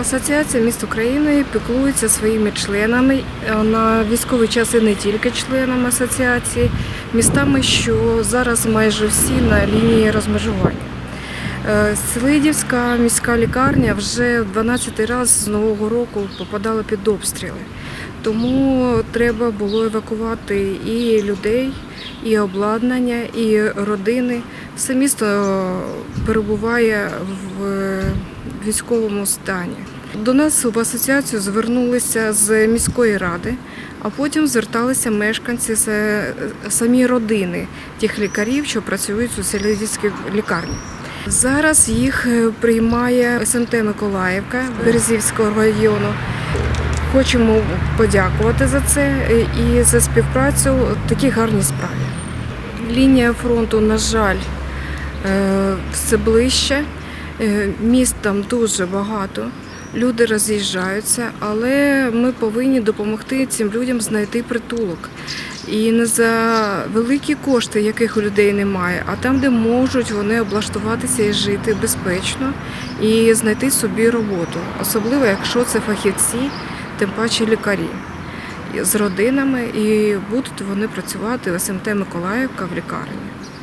Асоціація міст України піклується своїми членами е, на військовий час і не тільки членами асоціації, містами, що зараз майже всі на лінії розмежування. Е, Селидівська міська лікарня вже в 12 раз з Нового року попадала під обстріли. Тому треба було евакувати і людей, і обладнання, і родини. Все місто е, перебуває в військовому стані. До нас в асоціацію звернулися з міської ради, а потім зверталися мешканці е, самі родини тих лікарів, що працюють у селідівській лікарні. Зараз їх е, приймає СМТ Миколаївка Березівського району. Хочемо подякувати за це е, і за співпрацю в такій гарній справі. Лінія фронту, на жаль, е, все ближче. Е, Міст там дуже багато. Люди роз'їжджаються, але ми повинні допомогти цим людям знайти притулок. І не за великі кошти, яких у людей немає, а там, де можуть вони облаштуватися і жити безпечно і знайти собі роботу, особливо якщо це фахівці, тим паче лікарі з родинами, і будуть вони працювати в СМТ Миколаївка в лікарні.